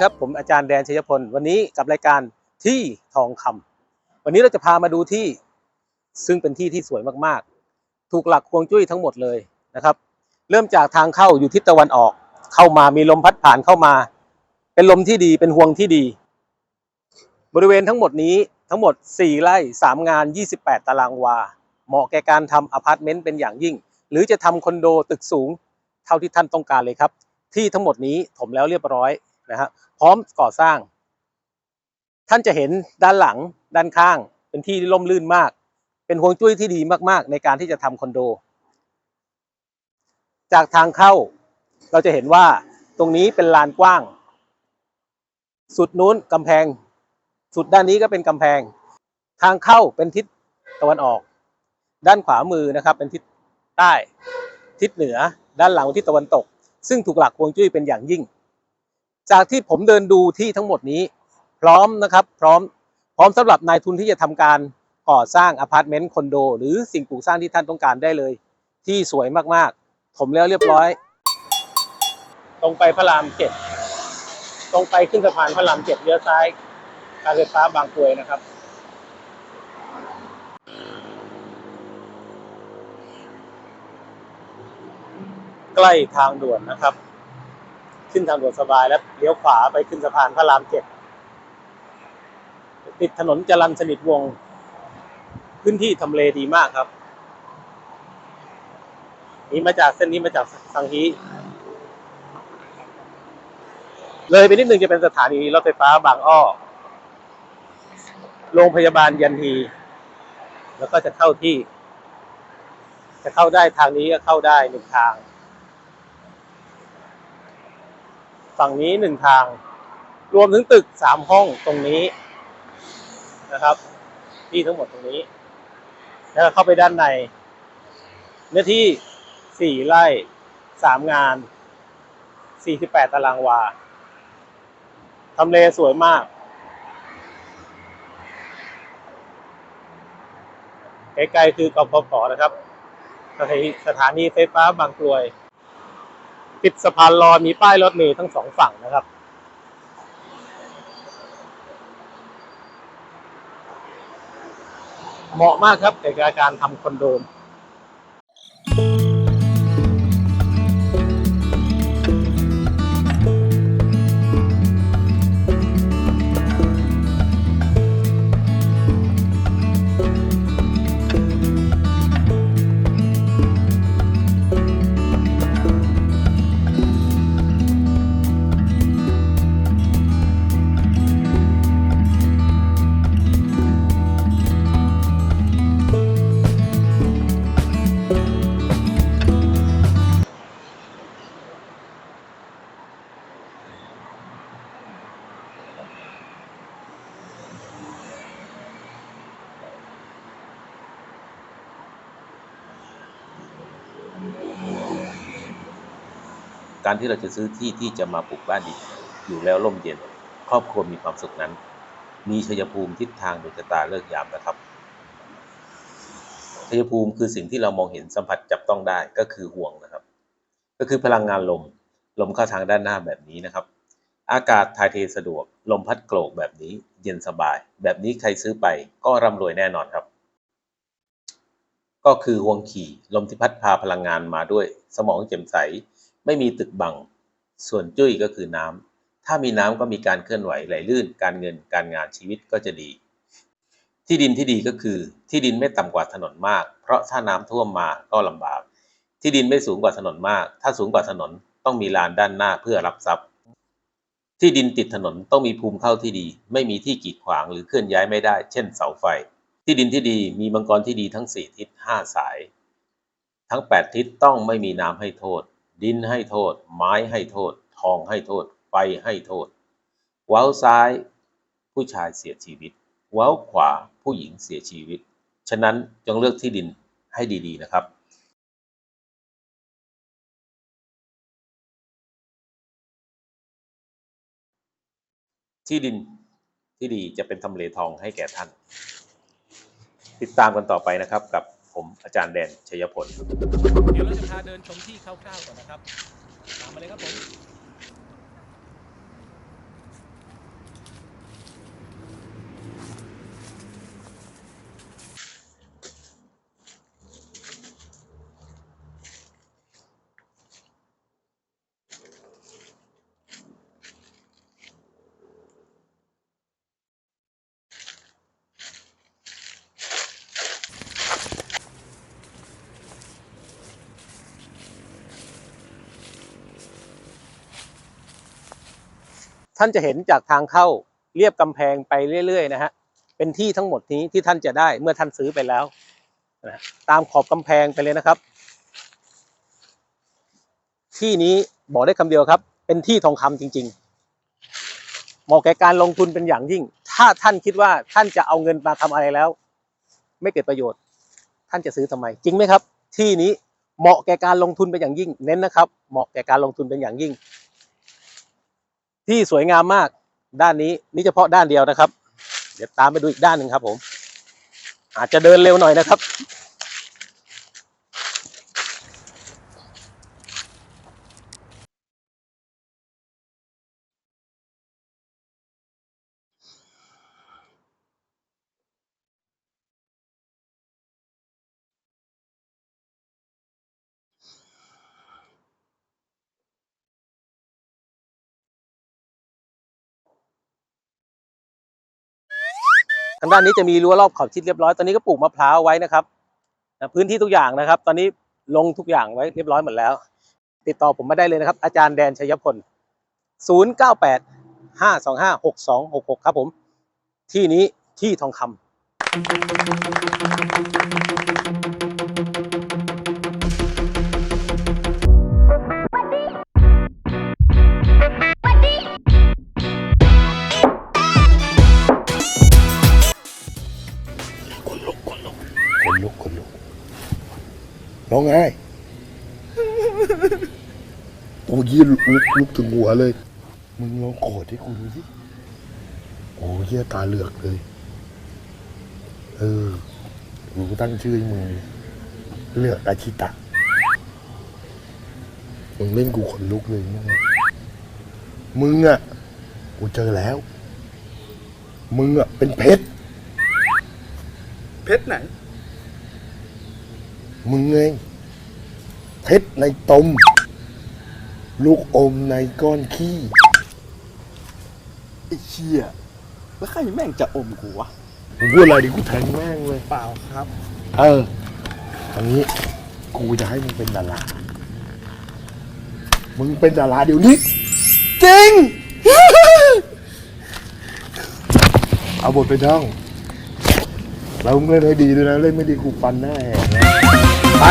ครับผมอาจารย์แดนชัยพลวันนี้กับรายการที่ทองคำวันนี้เราจะพามาดูที่ซึ่งเป็นที่ที่สวยมากๆ ถูกหลักฮวงจุ้ยทั้งหมดเลยนะครับ เริ่มจากทางเข้าอยู่ทิศตะวันออก เข้ามามีลมพัดผ่านเข้ามา เป็นลมที่ดีเป็นห่วงที่ดี บริเวณทั้งหมดนี้ทั้งหมด 4ไร่3 งาน 28 ตารางวา เหมาะแก่การทำอพาร์ตเมนต์เป็นอย่างยิ่ง หรือจะทำคอนโดตึกสูง เท่าที่ท่านต้องการเลยครับ ที่ทั้งหมดนี้ถมแล้วเรียบร้อย นะฮะพร้อมก่อสร้าง ท่านจะเห็นด้านหลังด้านข้าง เป็นที่ที่ร่มรื่นมาก เป็นห่วงจุ้ยที่ดีมากๆ ในการที่จะทำคอนโด จากทางเข้า เราจะเห็นว่าตรงนี้เป็นลานกว้าง สุดนู้นกำแพง สุดด้านนี้ก็เป็นกำแพง ทางเข้าเป็นทิศตะวันออก ด้านขวามือนะครับ เป็นทิศใต้ ทิศเหนือ ด้านหลังทิศตะวันตก ซึ่งถูกหลักฮวงจุ้ยเป็นอย่างยิ่ง จากที่ผมเดินดูที่ทั้งหมดนี้ พร้อมนะครับ พร้อมพร้อมสำหรับนายทุนที่จะทำการก่อสร้างอพาร์ตเมนต์คอนโดหรือสิ่งปลูกสร้างที่ท่านต้องการได้เลย ที่สวยมากๆถมแล้วเรียบร้อย ตรงไปพระรามเจ็ดตรงไปขึ้นสะพานพระรามเจ็ดเลี้ยวซ้ายการไฟฟ้าบางกรวยนะครับใกล้ทางด่วนนะครับ ขึ้นทางด่วนสบายแล้วเลี้ยวขวาไปขึ้นสะพานพระรามเจ็ดติดถนนจรัญสนิทวงศ์พื้นที่ทำเลดีมากครับ นี่มาจากเส้นนี้มาจากสังฮีเลยไปนิดนึงจะเป็นสถานีรถไฟฟ้าบางอ้อ โรงพยาบาลยันฮีแล้วก็จะเข้าที่ จะเข้าได้ทางนี้ก็เข้าได้หนึ่งทาง ฝั่งนี้หนึ่งทาง รวมถึงตึกสามห้องตรงนี้นะครับ ที่ทั้งหมดตรงนี้ แล้วเข้าไปด้านใน เนื้อที่สี่ไร่สามงานสี่สิบแปดตารางวาทำเลสวยมากไกลๆคือกพพนะครับสถานีสถไฟฟ้าบางกรวย ติดสะพานลอยมีป้ายรถเมล์ทั้งสองฝั่งนะครับ เหมาะมากครับในการทำคอนโด การที่เราจะซื้อที่ที่จะมาปลูกบ้านดีอยู่แล้วร่มเย็น ครอบครัวมีความสุขนั้น มีชัยภูมิทิศทางดวงชะตาเลิกยามนะครับชัยภูมิคือสิ่งที่เรามองเห็นสัมผัสจับต้องได้ก็คือห่วงนะครับ ก็คือพลังงานลม ลมเข้าทางด้านหน้าแบบนี้นะครับ อากาศถ่ายเทสะดวก ลมพัดโกรกแบบนี้ เย็นสบาย แบบนี้ใครซื้อไปก็ร่ำรวยแน่นอนครับ ก็คือห่วงขี่ลมที่พัดพาพลังงานมาด้วย สมองแจ่มใส ไม่มีตึกบัง ส่วนจุ้ยก็คือน้ำถ้ามีน้ำก็มีการเคลื่อนไหวไหลลื่น การเงินการงานชีวิตก็จะดี ที่ดินที่ดีก็คือ ที่ดินไม่ต่ำกว่าถนนมาก เพราะถ้าน้ำท่วมมาก็ลำบาก ที่ดินไม่สูงกว่าถนนมาก ถ้าสูงกว่าถนนต้องมีลานด้านหน้าเพื่อรับทรัพย์ ที่ดินติดถนนต้องมีภูมิเข้าที่ดี ไม่มีที่กีดขวางหรือเคลื่อนย้ายไม่ได้ เช่นเสาไฟ ที่ดินที่ดีมีมังกรที่ดีทั้งสี่ทิศห้าสาย ทั้งแปดทิศต้องไม่มีน้ำให้โทษ ดินให้โทษ ไม้ให้โทษ ทองให้โทษ ไฟให้โทษ เว้าซ้าย ผู้ชายเสียชีวิต เว้าขวาผู้หญิงเสียชีวิต ฉะนั้นจงเลือกที่ดินให้ดีๆนะครับที่ดินที่ดีจะเป็นทำเลทองให้แก่ท่าน ติดตามกันต่อไปนะครับกับ ผมอาจารย์แดนชัยพล เดี๋ยวเราจะพาเดินชมที่คร่าวๆก่อนนะครับ ตามมาเลยครับผม ท่านจะเห็นจากทางเข้าเรียบกำแพงไปเรื่อยๆนะฮะเป็นที่ทั้งหมดนี้ที่ท่านจะได้เมื่อท่านซื้อไปแล้วนะตามขอบกำแพงไปเลยนะครับ ที่นี้บอกได้คำเดียวครับ เป็นที่ทองคำจริง ๆ เหมาะแก่การลงทุนเป็นอย่างยิ่ง ถ้าท่านคิดว่าท่านจะเอาเงินมาทำอะไรแล้ว ไม่เกิดประโยชน์ ท่านจะซื้อทำไม จริงไหมครับ ที่นี้เหมาะแก่การลงทุนเป็นอย่างยิ่ง เน้นนะครับ เหมาะแก่การลงทุนเป็นอย่างยิ่ง ที่สวยงามมากด้านนี้นี่เฉพาะด้านเดียวนะครับ เดี๋ยวตามไปดูอีกด้านหนึ่งครับ ผม อาจจะเดินเร็วหน่อยนะครับ ทางด้านนี้จะมีรั้วรอบขอบชิดเรียบร้อยตอนนี้ก็ปลูกมะพร้าวไว้นะครับพื้นที่ทุกอย่างนะครับ ตอนนี้ลงทุกอย่างไว้เรียบร้อยหมดแล้ว ติดต่อผมมาได้เลยนะครับ อาจารย์แดนชัยพล098 525 6266 ครับผม ที่นี้ที่ทองคำ ลุกคนลุกร้องไห้โอ้ยี่ลุกลุกถึงหัวเลย มึงลองโกรธให้กูดูสิโอ้เยี่ยตาเหลือกเลย เออกูตั้งชื่อให้มึงเลือกอาชิตะมึงเล่นกูขนลุกเลยมึงมึงอะกูเจอแล้ว มึงอะเป็นเพชรเพชรไหน มึงไงเพชรในตม ลูกอมในก้อนขี้ไอ้เชี่ยแล้วใครแม่งจะอมกูวะมึงพูดอะไรดิกูแทงแม่งเลย เปล่าครับ เออตอนนี้กูจะให้มึงเป็นดารา มึงเป็นดาราเดี๋ยวนี้ จริง เอาบทไปท่องแล้วมึงเล่นให้ดีด้วยนะ เล่นไม่ดีกูฟันหน้าแหกนะ ไป